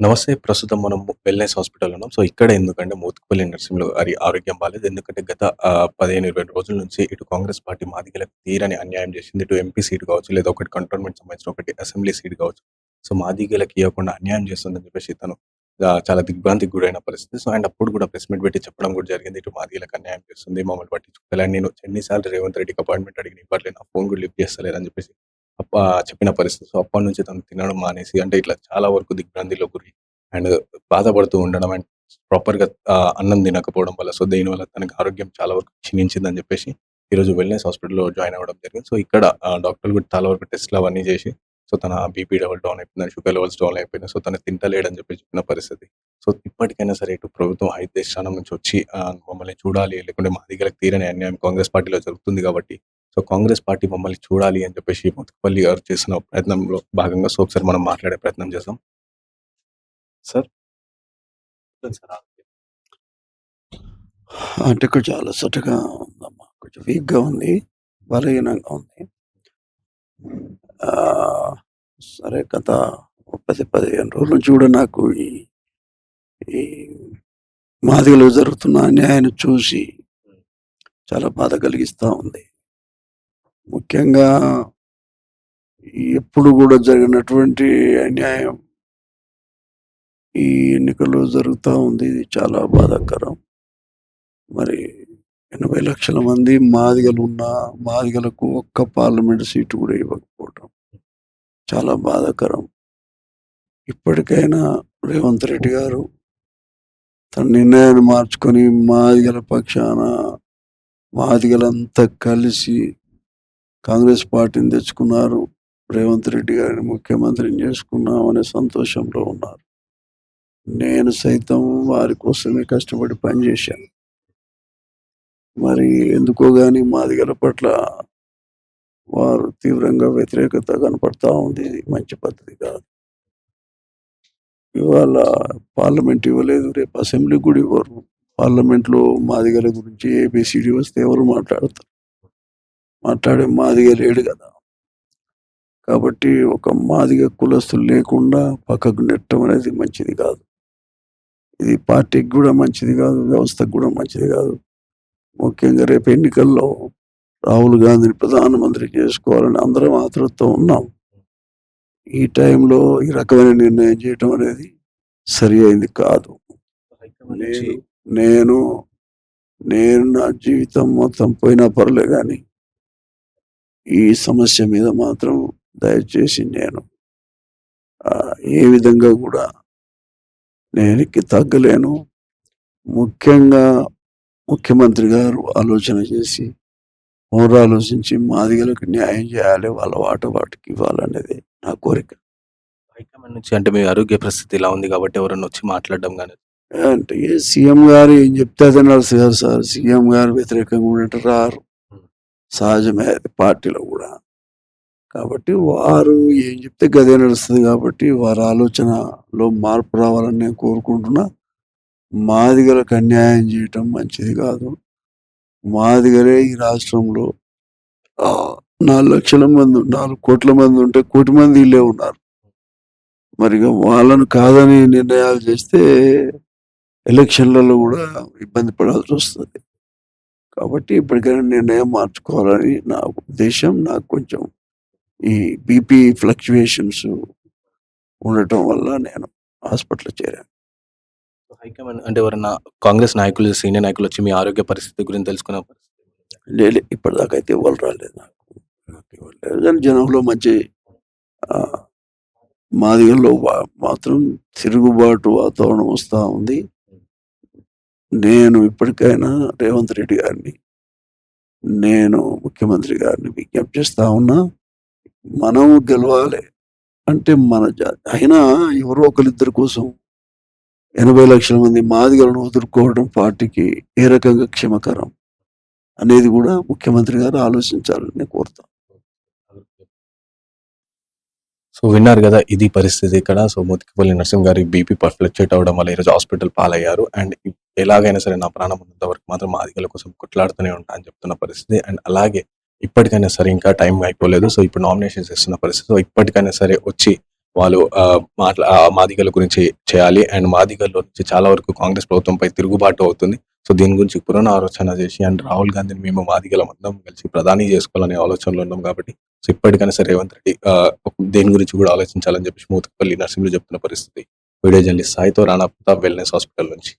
నమస్తే. ప్రస్తుతం మనం వెల్‌నెస్ హాస్పిటల్‌లో ఉన్నాం. సో, ఇక్కడ ఎందుకంటే మోత్కుపల్లి నర్సింహులు గారి ఆరోగ్యం బాలేదు. ఎందుకంటే గత పదిహేను ఇరవై రోజుల నుంచి ఇటు కాంగ్రెస్ పార్టీ మాదిగలకు తీరని అన్యాయం చేసింది. ఇటు ఎంపీ సీట్ కావచ్చు, లేదా ఒకటి కంటోన్మెంట్ సంబంధించిన ఒకటి అసెంబ్లీ సీట్ కావచ్చు. సో, మాదిగలకు ఇవ్వకుండా అన్యాయం చేస్తుందని చెప్పేసి తను చాలా దిగ్భ్రాంతికి గురైన పరిస్థితి. సో, అండ్ అప్పుడు కూడా ప్రెస్ మీట్ పెట్టి చెప్పడం కూడా జరిగింది. ఇటు మాదిగలకు అన్యాయం చేస్తుంది. మమ్మల్ని పట్టించుకోలేదు. నేను ఎన్ని సార్లు రేవంత్ రెడ్డికి అపాయింట్‌మెంట్ అడిగిన ఇవ్వట్లేదు. నా ఫోన్ కూడా లిఫ్ట్ చేస్తలేదని చెప్పేసి చెప్పిన పరిస్థితి. సో, అప్పటి నుంచి తను తినడం మానేసి అంటే ఇట్లా చాలా వరకు దిగ్భ్రాంతిలో గురి అండ్ బాధపడుతూ ఉండడం అండ్ ప్రాపర్‌గా అన్నం తినకపోవడం వల్ల సో, దీనివల్ల తనకి ఆరోగ్యం చాలా వరకు క్షీణించిందని చెప్పేసి ఈరోజు వెల్‌నెస్ హాస్పిటల్‌లో జాయిన్ అవ్వడం జరిగింది. సో, ఇక్కడ డాక్టర్లు కూడా చాలా వరకు టెస్ట్‌లు అవన్నీ చేసి సో, తన బీపీ లెవెల్ డౌన్ అయిపోయిందని, షుగర్ లెవెల్స్ డౌన్ అయిపోయినాయి. సో, తను తింటలేడని చెప్పి చెప్పిన పరిస్థితి. సో, ఇప్పటికైనా సరే ఇటు ప్రభుత్వం హైతే స్థానం నుంచి వచ్చి మమ్మల్ని చూడాలి. లేకుంటే మా దగ్గర తీరని అన్యాయం కాంగ్రెస్ పార్టీలో జరుగుతుంది కాబట్టి సో, కాంగ్రెస్ పార్టీ మమ్మల్ని చూడాలి అని చెప్పేసి మోత్కుపల్లి గారు చేసిన ప్రయత్నంలో భాగంగా సో, ఒకసారి మనం మాట్లాడే ప్రయత్నం చేద్దాం. సార్. అంటే కొంచెం అలసటగా ఉందమ్మా. కొంచెం వీక్‌గా ఉంది. బలహీనంగా ఉంది. సరే గత పది పదిహేను రోజుల నుంచి కూడా నాకు ఈ ఈ మాదిగలో జరుగుతున్న అన్యాయాన్ని చూసి చాలా బాధ కలిగిస్తూ ఉంది. ముఖ్యంగా ఎప్పుడు కూడా జరిగినటువంటి అన్యాయం ఈ ఎన్నికల్లో జరుగుతూ ఉంది. ఇది చాలా బాధాకరం. మరి 80 లక్షల మంది మాదిగలు ఉన్న మాదిగలకు ఒక్క పార్లమెంట్ సీటు కూడా ఇవ్వకపోవటం చాలా బాధాకరం. ఇప్పటికైనా రేవంత్ రెడ్డి గారు తన నిర్ణయాన్ని మార్చుకొని మాదిగల పక్షాన మాదిగలంతా కలిసి కాంగ్రెస్ పార్టీని తెచ్చుకున్నారు. రేవంత్ రెడ్డి గారిని ముఖ్యమంత్రిని చేసుకున్నాం అనే సంతోషంలో ఉన్నారు. నేను సైతం వారి కోసమే కష్టపడి పనిచేశాను. మరి ఎందుకో గాని మాదిగల పట్ల వారు తీవ్రంగా వ్యతిరేకత కనపడతా ఉంది. ఇది మంచి పద్ధతి కాదు. ఇవాళ పార్లమెంట్ ఇవ్వలేదు. రేపు అసెంబ్లీ కూడా ఇవ్వరు. పార్లమెంట్‌లో మాదిగల గురించి ఏబిసిడి వస్తే ఎవరు మాట్లాడతారు? మాట్లాడే మాదిగ లేడు కదా! కాబట్టి ఒక మాదిగ కులస్తులు లేకుండా పక్కకు నెట్టడం అనేది మంచిది కాదు. ఇది పార్టీకి కూడా మంచిది కాదు. వ్యవస్థకు కూడా మంచిది కాదు. ముఖ్యంగా రేపు ఎన్నికల్లో రాహుల్ గాంధీని ప్రధానమంత్రి చేసుకోవాలని అందరం ఆతృతతో ఉన్నాం. ఈ టైంలో ఈ రకమైన నిర్ణయం చేయటం అనేది సరి అయింది కాదు. నేను నేను నా జీవితం మొత్తం పోయినా పర్లే గాని ఈ సమస్య మీద మాత్రం దయచేసి నేను ఏ విధంగా కూడా నేను వెనక్కి తగ్గలేను. ముఖ్యంగా ముఖ్యమంత్రి గారు ఆలోచన చేసి పునరాలోచించి మాదిగలకు న్యాయం చేయాలి. వాళ్ళ వాటా వాటికి ఇవ్వాలనేదే నా కోరిక. హైకమాండ్ నుంచి అంటే మీ ఆరోగ్య పరిస్థితి ఇలా ఉంది కాబట్టి ఎవరైనా వచ్చి మాట్లాడడం గాని అంటే సీఎం గారు ఏం చెప్తే అదే నడుస్తది సార్. సీఎం గారు వ్యతిరేకంగా ఉంటే రారు. సహజమే పార్టీలో కూడా. కాబట్టి వారు ఏం చెప్తే గదే నడుస్తుంది కాబట్టి వారి ఆలోచనలో మార్పు రావాలని నేను కోరుకుంటున్నా. మాదిగలకు అన్యాయం చేయటం మంచిది కాదు. మాదిగలే ఈ రాష్ట్రంలో నాలుగు లక్షల మంది నాలుగు కోట్ల మంది ఉంటే కోటి మంది ఇల్లే ఉన్నారు. మరి వాళ్ళను కాదని నిర్ణయాలు చేస్తే ఎలక్షన్‌లలో కూడా ఇబ్బంది పడాల్సి వస్తుంది కాబట్టి ఇప్పటికైనా నిర్ణయం మార్చుకోవాలని నా ఉద్దేశం. నాకు కొంచెం ఈ బీపీ ఫ్లక్చుయేషన్స్ ఉండటం వల్ల నేను హాస్పిటల్‌లో చేరాను. హైకమాండ్ అంటే ఎవరన్నా కాంగ్రెస్ నాయకులు, సీనియర్ నాయకులు వచ్చి మీ ఆరోగ్య పరిస్థితి గురించి తెలుసుకున్న పరిస్థితి లే లే ఇప్పటిదాకా అయితే ఎవ్వరు రాలేదు నాకు. లేరు. కానీ జనంలో మంచి మాదిగల్లో మాత్రం తిరుగుబాటు వాతావరణం వస్తా ఉంది. నేను ఇప్పటికైనా రేవంత్ రెడ్డి గారిని, నేను ముఖ్యమంత్రి గారిని విజ్ఞప్తి చేస్తా ఉన్నా. మనం గెలవాలి. అంటే మన అయినా ఎవరో ఒకరిద్దరి కోసం 80 లక్షల మంది మాదిగలను వదులుకోవడం పార్టీకి ఏ రకంగా క్షేమకరం అనేది కూడా ముఖ్యమంత్రి గారు ఆలోచించాలని కోరుతాం సో విన్నారు కదా! ఇది పరిస్థితి ఇక్కడ. సో మోత్కుపల్లి నర్సింగ్ గారి బీపీ పర్ఫ్లెక్చేట్ అవడం అవ్వడం వల్ల ఈరోజు హాస్పిటల్ పాలయ్యారు. అండ్ ఎలాగైనా సరే నా ప్రాణం ఉన్నంత వరకు మాత్రం మాదిగల కోసం కొట్లాడుతూనే ఉంటా అని చెప్తున్న పరిస్థితి. అండ్ అలాగే ఇప్పటికైనా సరే ఇంకా టైం అయిపోలేదు. సో ఇప్పుడు నామినేషన్స్ ఇస్తున్న పరిస్థితి. సో ఇప్పటికైనా సరే వచ్చి వాళ్ళు మాట్లా మాదిగల గురించి చేయాలి. అండ్ మాదిగల్లో నుంచి చాలా వరకు కాంగ్రెస్ ప్రభుత్వంపై తిరుగుబాటు అవుతుంది. సో, దీని గురించి పునరాలోచన చేసి అండ్ రాహుల్ గాంధీని మేము మాదిగలం అందరం కలిసి ప్రధాని చేసుకోవాలనే ఆలోచనలో ఉన్నాం కాబట్టి సో, ఇప్పటికైనా సరే రేవంత్ రెడ్డి దేని గురించి కూడా ఆలోచించాలని చెప్పేసి మోత్కుపల్లి నర్సింహులు చెప్తున్న పరిస్థితి. వీడియో జర్నలిస్ట్ సాయితో రాణా ప్రతాప్ వెల్‌నెస్ హాస్పిటల్ నుంచి.